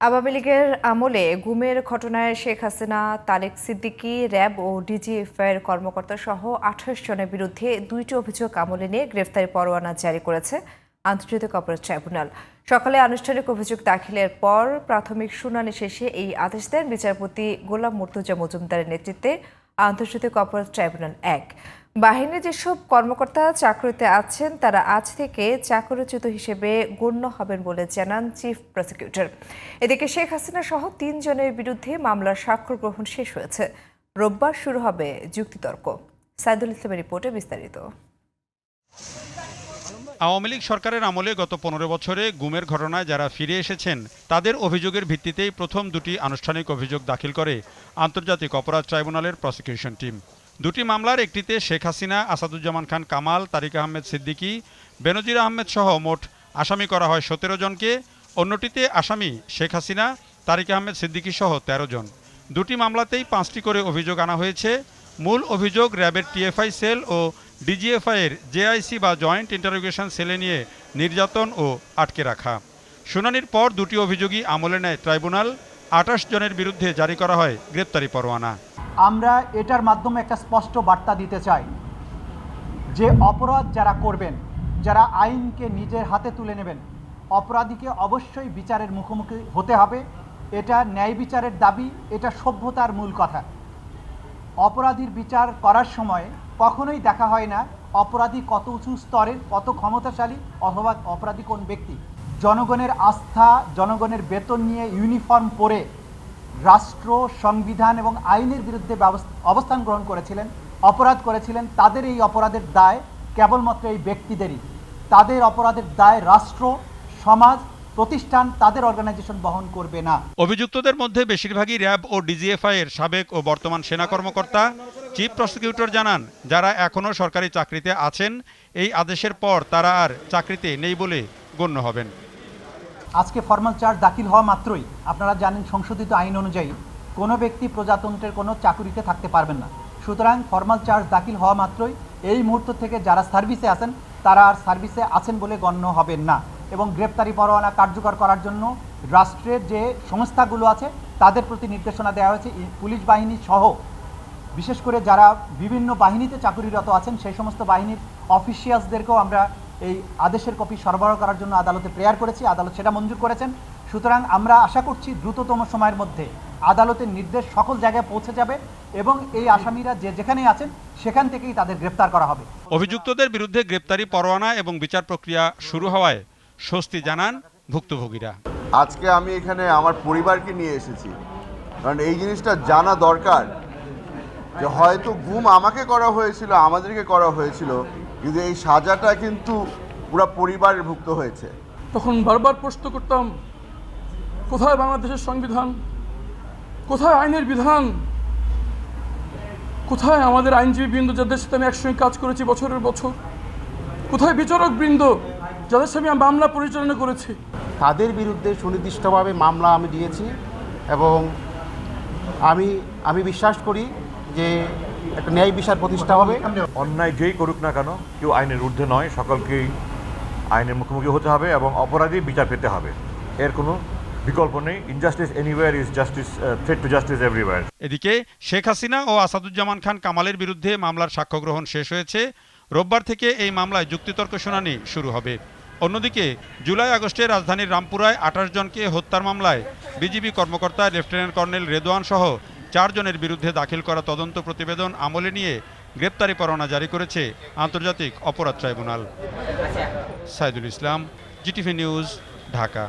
আওয়ামী লীগের আমলে গুমের ঘটনায় শেখ হাসিনা, তারেক সিদ্দিকি, র্যাব ও ডিজিএফআইয়ের কর্মকর্তা সহ আঠাশ জনের বিরুদ্ধে দুইটি অভিযোগ আমলে নিয়ে গ্রেফতারি পরোয়ানা জারি করেছে আন্তর্জাতিক অপরাধ ট্রাইব্যুনাল। সকালে আনুষ্ঠানিক অভিযোগ দাখিলের পর প্রাথমিক শুনানি শেষে এই আদেশ দেন বিচারপতি গোলাম মুর্তুজা মজুমদারের নেতৃত্বে আন্তর্জাতিক অপরাধ ট্রাইব্যুনাল এক। বাহিনীর যেসব কর্মকর্তা চাকরিতে আছেন, তারা আজ থেকে চাকরিচ্যুত হিসেবে গণ্য হবেন বলে জানান চিফ প্রসিকিউটর। এদিকে শেখ হাসিনা সহ তিনজনের বিরুদ্ধে মামলার স্বাক্ষর গ্রহণ শেষ হয়েছে। রোববার শুরু হবে যুক্তিতর্ক। সাইদুল ইসলামের রিপোর্টে বিস্তারিত। আওয়ামী লীগ সরকারের আমলে গত পনেরো বছরে গুমের ঘটনায় যারা ফিরে এসেছেন, তাদের অভিযোগের ভিত্তিতেই প্রথম দুটি আনুষ্ঠানিক অভিযোগ দাখিল করে আন্তর্জাতিক অপরাধ ট্রাইব্যুনালের প্রসিকিউশন টিম। দুটি মামলার একটিতে শেখ হাসিনা, আসাদুজ্জামান খান কামাল, তারিক আহমেদ সিদ্দিকী, বেনজির আহমেদ সহ মোট আসামি করা হয় সতেরো জনকে, অন্যটিতে আসামি শেখ হাসিনা, তারিক আহমেদ সিদ্দিকী সহ তেরো জন। দুটি মামলাতেই পাঁচটি করে অভিযোগ আনা হয়েছে। মূল অভিযোগ র্যাবের টিএফআই সেল ও ডিজিএফআইয়ের জেআইসি বা জয়েন্ট ইন্টারোগেশন সেলে নিয়ে নির্যাতন ও আটকে রাখা। শুনানির পর দুটি অভিযোগই আমলে নেয় ট্রাইব্যুনাল। আঠাশ জনের বিরুদ্ধে জারি করা হয় গ্রেপ্তারি পরোয়ানা। আমরা এটার মাধ্যমে একটা স্পষ্ট বার্তা দিতে চাই। যে অপরাধ যারা করবেন, যারা আইনকে নিজের হাতে তুলে নেবেন, অপরাধীকে অবশ্যই বিচারের মুখোমুখি হতে হবে। এটা ন্যায় বিচারের দাবি, এটা সভ্যতার মূল কথা। অপরাধীর বিচার করার সময় কখনোই দেখা হয় না অপরাধী কত উঁচু স্তরের, কত ক্ষমতাশালী অথবা অপরাধী কোন ব্যক্তি। জনগণের আস্থা, জনগণের বেতন নিয়ে ইউনিফর্ম পরে রাষ্ট্র, সংবিধান এবং আইনের বিরুদ্ধে অবস্থান গ্রহণ করেছিলেন, অপরাধ করেছিলেন, তাদের এই অপরাধের দায় কেবলমাত্র এই ব্যক্তিদেরই। তাদের অপরাধের দায় রাষ্ট্র, সমাজ প্রতিষ্ঠান তাদের অর্গানাইজেশন বহন করবে না। অভিযুক্তদের মধ্যে বেশিরভাগই র্যাব ও ডিজিএফআই এর সাবেক ও বর্তমান সেনা কর্মকর্তা। চিফ প্রসিকিউটর জানান যারা এখনও সরকারি চাকরিতে আছেন এই আদেশের পর তারা আর চাকরিতে নেই বলে গণ্য হবেন। আজকে ফর্মাল চার্জ দাখিল হওয়া মাত্রই আপনারা জানেন সংশোধিত আইন অনুযায়ী কোনো ব্যক্তি প্রজাতন্ত্রের কোনো চাকুরিতে থাকতে পারবেন না। সুতরাং ফর্মাল চার্জ দাখিল হওয়া মাত্রই এই মুহূর্ত থেকে যারা সার্ভিসে আছেন তারা আর সার্ভিসে আছেন বলে গণ্য হবেন না। এবং গ্রেপ্তারি পরোয়ানা কার্যকর করার জন্য রাষ্ট্রের যে সংস্থাগুলো আছে, তাদের প্রতি নির্দেশনা দেওয়া হয়েছে পুলিশ বাহিনী সহ। বিশেষ করে যারা বিভিন্ন বাহিনীতে চাকুরিরত আছেন, সেই সমস্ত বাহিনীর অফিসিয়ালসদেরকেও আমরা এই আদেশের কপি সরবরাহ করার জন্য আদালতে প্রেয়ার করেছি, আদালত সেটা মঞ্জুর করেছেন। সুতরাং আমরা আশা করছি দ্রুততম সময়ের মধ্যে আদালতের নির্দেশ সকল জায়গায় পৌঁছে যাবে এবং এই আসামিরা যে যেখানে আছেন, সেখান থেকেই তাদের গ্রেপ্তার করা হবে। অভিযুক্তদের বিরুদ্ধে গ্রেপ্তারি পরোয়ানা এবং বিচার প্রক্রিয়া শুরু হওয়ায় স্বস্তি জানান ভুক্তভোগীরা। আজকে আমি এখানে আমার পরিবারকে নিয়ে এসেছি। কারণ এই জিনিসটা জানা দরকার যে হয়তো গুম আমাকে করা হয়েছিল আমাদেরকে করা হয়েছিল কিন্তু এই সাজাটা কিন্তু পুরো পরিবারের ভুক্ত হয়েছে। তখন বারবার প্রশ্ন করতাম কোথায় বাংলাদেশের সংবিধান? কোথায় আইনের বিধান? কোথায় আমাদের আইনজীবী বৃন্দ যাদের সাথে আমি একসঙ্গে কাজ করেছি বছরের বছর? কোথায় বিচারক বৃন্দ যাদের সাথে আমি মামলা পরিচালনা করেছি। তাদের বিরুদ্ধে সুনির্দিষ্টভাবে মামলা আমি দিয়েছি এবং আমি আমি বিশ্বাস করি যে একটা ন্যায় বিচার প্রতিষ্ঠা হবে। অন্যায় যেই করুক না কেন কেউ আইনের ঊর্ধ্বে নয় সকলকেই আইনের মুখোমুখি হতে হবে এবং অপরাধী বিচার পেতে হবে। এর কোনো বিকল্প নেই। Injustice anywhere is justice threat to justice everywhere এদিকে শেখ হাসিনা ও আসাদুজ্জামান খান কামালের বিরুদ্ধে মামলার সাক্ষ্য গ্রহণ শেষ হয়েছে। রোববার থেকে এই মামলায় যুক্তিতর্ক শুনানি শুরু হবে। অন্যদিকে, জুলাই আগস্টে রাজধানীর রামপুরায় আঠাশ জনকে হত্যার মামলায় বিজিবি কর্মকর্তা লেফটেন্যান্ট কর্নেল রেদোয়ান সহ চারজনের বিরুদ্ধে দাখিল করা তদন্ত প্রতিবেদন আমলে নিয়ে গ্রেপ্তারি পরোয়ানা জারি করেছে আন্তর্জাতিক অপরাধ tribunal. Saidul Islam, GTV news, Dhaka.